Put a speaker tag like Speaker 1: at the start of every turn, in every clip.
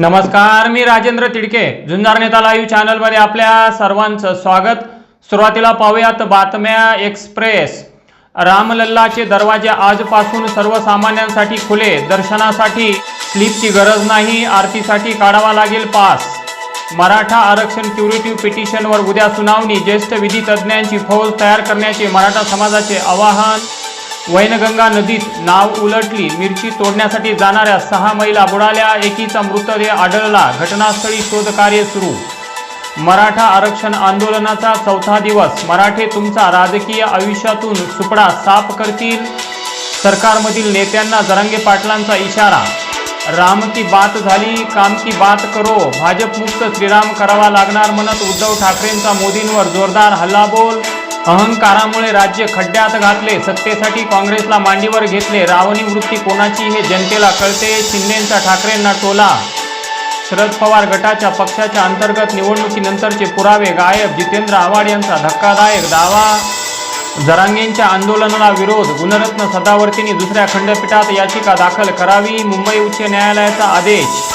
Speaker 1: नमस्कार मी राजेंद्र तिडके. झुंजार नेता लाईव्ह चॅनलमध्ये आपल्या सर्वांचं स्वागत. सुरुवातीला पाहूयात बातम्या एक्सप्रेस. रामलल्लाचे दरवाजे आजपासून सर्वसामान्यांसाठी खुले. दर्शनासाठी स्लिपची गरज नाही आरतीसाठी काढावा लागेल पास. मराठा आरक्षण क्युरेटिव्ह पिटिशनवर उद्या सुनावणी. ज्येष्ठ विधी तज्ज्ञांची फौज तयार करण्याचे मराठा समाजाचे आवाहन. वैनगंगा नदीत नाव उलटली मिरची तोडण्यासाठी जाणाऱ्या सहा महिला बुडाल्या एकीचा मृतदेह आढळला घटनास्थळी शोधकार्य सुरू. मराठा आरक्षण आंदोलनाचा चौथा दिवस मराठे तुमचा राजकीय आयुष्यातून सुपडा साफ करतील? सरकारमधील नेत्यांना जरांगे पाटलांचा इशारा राम की बात झाली काम की बात करो भाजपमुक्त श्रीराम करावा लागणार म्हणत उद्धव ठाकरेंचा मोदींवर जोरदार हल्लाबोल अहंकारामुळे राज्य खड्ड्यात घातले सत्तेसाठी काँग्रेसला मांडीवर घेतले रावणी वृत्ती कोणाची हे जनतेला कळते शिंदेंचा ठाकरेंना टोला. शरद पवार गटाच्या पक्षाच्या अंतर्गत निवडणुकीनंतरचे पुरावे गायब जितेंद्र आव्हाड यांचा धक्कादायक दावा. जरांगेंच्या आंदोलनाला विरोध गुणरत्न सदावर्तींनी दुसऱ्या खंडपीठात याचिका दाखल करावी मुंबई उच्च न्यायालयाचा आदेश.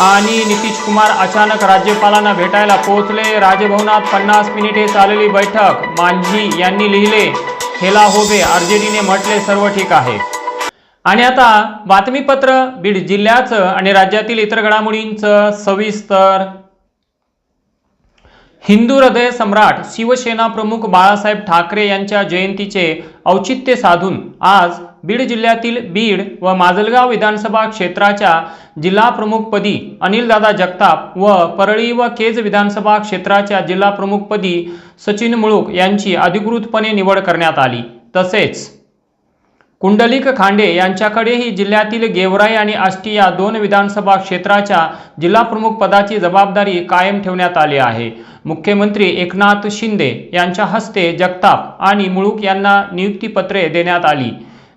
Speaker 1: आणि नितीश कुमार अचानक राज्यपालांना भेटायला पोहोचले. राजभवनात पन्नास मिनिटे चाललेली बैठक. मांझी यांनी लिहिले हेला होबे आरजेडीने म्हटले सर्व ठीक आहे. आणि आता बातमीपत्र बीड जिल्ह्याचं आणि राज्यातील इतर घडामोडींचं सविस्तर हिंदू हृदय सम्राट शिवसेना प्रमुख बाळासाहेब ठाकरे यांच्या जयंतीचे औचित्य साधून आज बीड जिल्ह्यातील बीड व माजलगाव विधानसभा क्षेत्राच्या जिल्हा प्रमुखपदी अनिलदादा जगताप व परळी व केज विधानसभा क्षेत्राच्या जिल्हा प्रमुखपदी सचिन मुळूक यांची अधिकृतपणे निवड करण्यात आली. तसेच कुंडलिक खांडे यांच्याकडेही जिल्ह्यातील गेवराई आणि आष्टी या दोन विधानसभा क्षेत्राच्या जिल्हा प्रमुख पदाची जबाबदारी कायम ठेवण्यात आली आहे. मुख्यमंत्री एकनाथ शिंदे यांच्या हस्ते जगताप आणि मुळूक यांना नियुक्तीपत्रे देण्यात आली.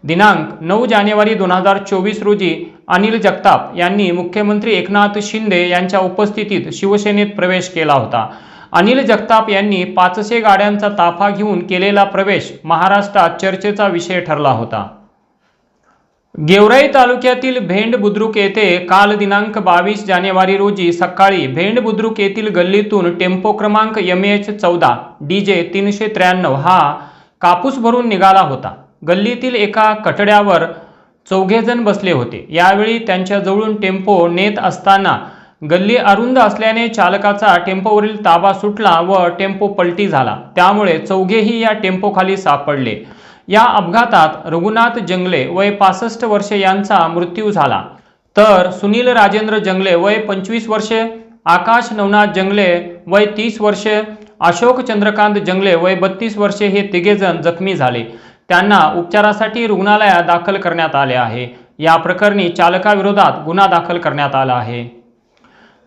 Speaker 1: दिनांक नऊ जानेवारी दोन हजार चोवीस रोजी अनिल जगताप यांनी मुख्यमंत्री एकनाथ शिंदे यांच्या उपस्थितीत शिवसेनेत प्रवेश केला होता. अनिल जगताप यांनी पाचशे गाड्यांचा ताफा घेऊन केलेला प्रवेश महाराष्ट्रात चर्चेचा विषय ठरला होता. गेवराई तालुक्यातील भेंड बुद्रुक येथे काल दिनांक बावीस जानेवारी रोजी सकाळी भेंड बुद्रुक येथील गल्लीतून टेम्पो क्रमांक एम एच चौदा डी जे तीनशे त्र्याण्णव हा कापूस भरून निघाला होता. गल्लीतील एका कठड्यावर चौघेजण बसले होते. यावेळी त्यांच्याजवळून टेम्पो नेत असताना गल्ली अरुंद असल्याने चालकाचा टेम्पोवरील ताबा सुटला व टेम्पो पलटी झाला. त्यामुळे चौघेही या टेम्पोखाली सापडले. या अपघातात रघुनाथ जंगले वय पासष्ट वर्षे यांचा मृत्यू झाला. तर सुनील राजेंद्र जंगले वय पंचवीस वर्षे आकाश नवनाथ जंगले वय तीस वर्षे अशोक चंद्रकांत जंगले वय बत्तीस वर्षे हे तिघेजण जखमी झाले. त्यांना उपचारासाठी रुग्णालयात दाखल करण्यात आले आहे. या प्रकरणी चालकाविरोधात गुन्हा दाखल करण्यात आला आहे.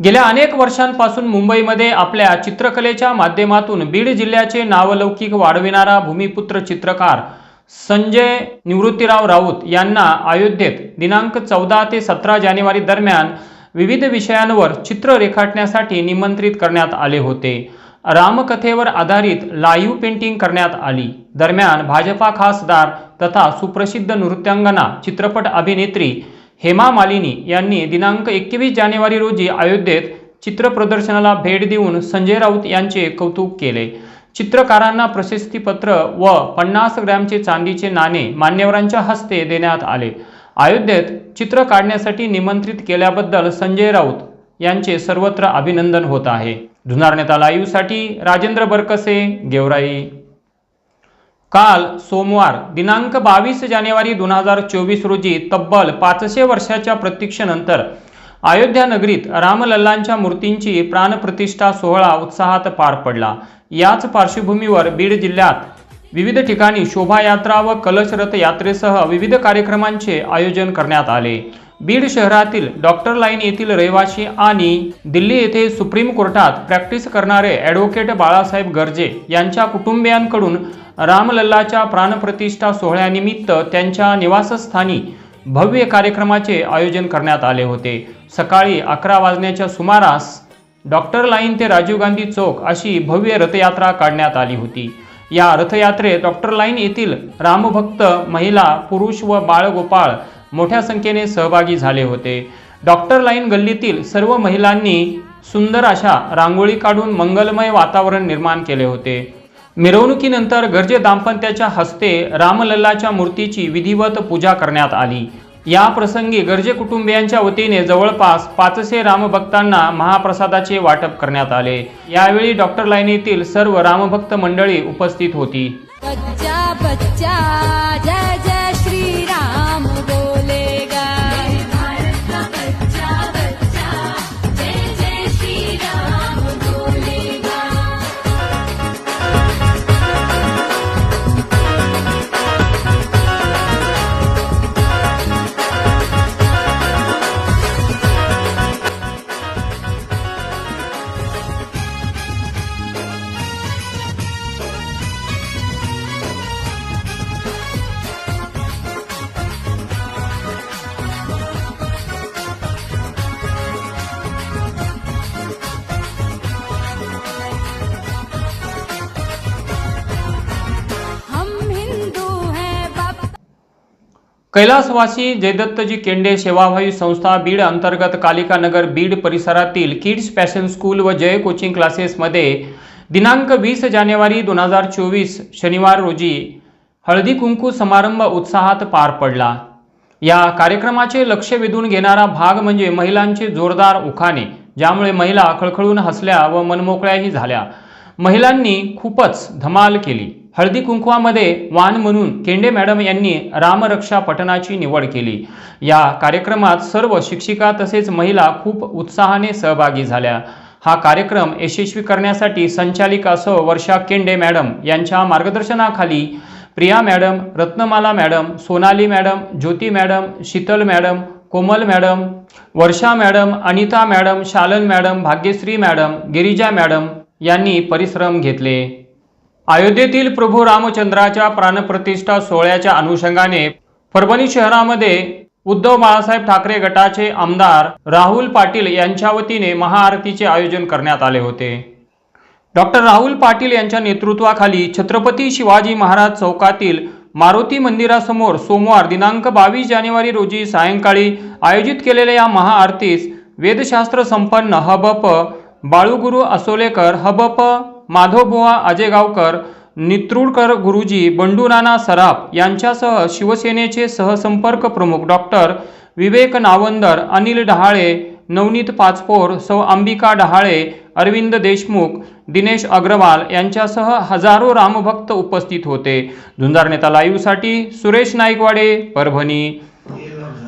Speaker 1: गेल्या अनेक वर्षांपासून मुंबईमध्ये आपल्या चित्रकलेच्या माध्यमातून बीड जिल्ह्याचे नावलौकिक वाढविणारा भूमिपुत्र चित्रकार संजय निवृत्तीराव राऊत यांना अयोध्येत दिनांक चौदा ते सतरा जानेवारी दरम्यान विविध विषयांवर चित्र रेखाटण्यासाठी निमंत्रित करण्यात आले होते. रामकथेवर आधारित लाईव्ह पेंटिंग करण्यात आली. दरम्यान भाजपा खासदार तथा सुप्रसिद्ध नृत्यांगना चित्रपट अभिनेत्री हेमा मालिनी यांनी दिनांक एकवीस जानेवारी रोजी अयोध्येत चित्र प्रदर्शनाला भेट देऊन संजय राऊत यांचे कौतुक केले. चित्रकारांना प्रशस्तीपत्र व पन्नास ग्रॅमचे चांदीचे नाणे मान्यवरांच्या हस्ते देण्यात आले. अयोध्येत चित्र काढण्यासाठी निमंत्रित केल्याबद्दल संजय राऊत यांचे सर्वत्र अभिनंदन होत आहे. धुनार नेता लाईव्हसाठी राजेंद्र बरकसे गेवराई. काल सोमवार दिनांक बावीस जानेवारी दोन हजार चोवीस रोजी तब्बल पाचशे वर्षाच्या प्रतीक्षेनंतर अयोध्या नगरीत रामलल्लांच्या मूर्तींची प्राणप्रतिष्ठा सोहळा उत्साहात पार पडला. याच पार्श्वभूमीवर बीड जिल्ह्यात विविध ठिकाणी शोभायात्रा व कलश रथ यात्रेसह विविध कार्यक्रमांचे आयोजन करण्यात आले. बीड शहरातील डॉक्टर लाईन येथील रहिवासी आणि दिल्ली येथे सुप्रीम कोर्टात प्रॅक्टिस करणारे ॲडव्होकेट बाळासाहेब गर्जे यांच्या कुटुंबियांकडून रामलल्लाच्या प्राणप्रतिष्ठा सोहळ्यानिमित्त त्यांच्या निवासस्थानी भव्य कार्यक्रमाचे आयोजन करण्यात आले होते. सकाळी अकरा वाजण्याच्या सुमारास डॉक्टर लाईन ते राजीव गांधी चौक अशी भव्य रथयात्रा काढण्यात आली होती. या रथयात्रेत डॉक्टर लाईन येथील रामभक्त महिला पुरुष व बाळगोपाळ मोठ्या संख्येने सहभागी झाले होते. डॉक्टर लाईन गल्लीतील सर्व महिलांनी सुंदर अशा रांगोळी काढून मंगलमय वातावरण निर्माण केले होते. मिरवणुकीनंतर गरजे दाम्पत्याच्या हस्ते रामलल्लाच्या मूर्तीची विधिवत पूजा करण्यात आली. या प्रसंगी गरजे कुटुंबियांच्या वतीने जवळपास पाचशे रामभक्तांना महाप्रसादाचे वाटप करण्यात आले. यावेळी डॉक्टर लाईनीतील सर्व रामभक्त मंडळी उपस्थित होती.
Speaker 2: बच्चा बच्चा जय जय श्री राम
Speaker 1: कैलासवासी जयदत्तजी केंडे सेवाभावी संस्था बीड अंतर्गत कालिका नगर बीड परिसरातील किड्स पॅशन स्कूल व जय कोचिंग क्लासेसमध्ये दिनांक वीस जानेवारी दोन हजार चोवीस शनिवार रोजी हळदी कुंकू समारंभ उत्साहात पार पडला. या कार्यक्रमाचे लक्ष वेधून घेणारा भाग म्हणजे महिलांचे जोरदार उखाणे ज्यामुळे महिला खळखळून हसल्या व मनमोकळ्याही झाल्या. महिलांनी खूपच धमाल केली. हळदी कुंकवामध्ये वान म्हणून केंडे मॅडम यांनी रामरक्षा पठणाची निवड केली. या कार्यक्रमात सर्व शिक्षिका तसेच महिला खूप उत्साहाने सहभागी झाल्या. हा कार्यक्रम यशस्वी करण्यासाठी संचालिका सौ वर्षा केंडे मॅडम यांच्या मार्गदर्शनाखाली Priya madam Ratnamala madam Sonali madam Jyoti madam Sheetal madam Komal madam Varsha madam Anita madam Shalan madam Bhagyashree madam Girija madam यांनी परिश्रम घेतले. अयोध्येतील प्रभू रामचंद्राच्या प्राणप्रतिष्ठा सोहळ्याच्या अनुषंगाने परभणी शहरामध्ये उद्धव बाळासाहेब ठाकरे गटाचे आमदार राहुल पाटील यांच्या वतीने महाआरतीचे आयोजन करण्यात आले होते. डॉक्टर राहुल पाटील यांच्या नेतृत्वाखाली छत्रपती शिवाजी महाराज चौकातील मारुती मंदिरासमोर सोमवार दिनांक बावीस जानेवारी रोजी सायंकाळी आयोजित केलेल्या या महाआरतीस वेदशास्त्र संपन्न हबप बाळूगुरू असोलेकर हबप माधवबुवा अजेगावकर नित्रुळकर गुरुजी बंडू नाना सराफ यांच्यासह शिवसेनेचे सहसंपर्क प्रमुख डॉक्टर विवेक नावंदर अनिल डहाळे नवनीत पाचपोर सौ अंबिका डहाळे अरविंद देशमुख दिनेश अग्रवाल यांच्यासह हजारो रामभक्त उपस्थित होते. झुंजार नेता लाईव्हसाठी सुरेश नाईकवाडे परभणी.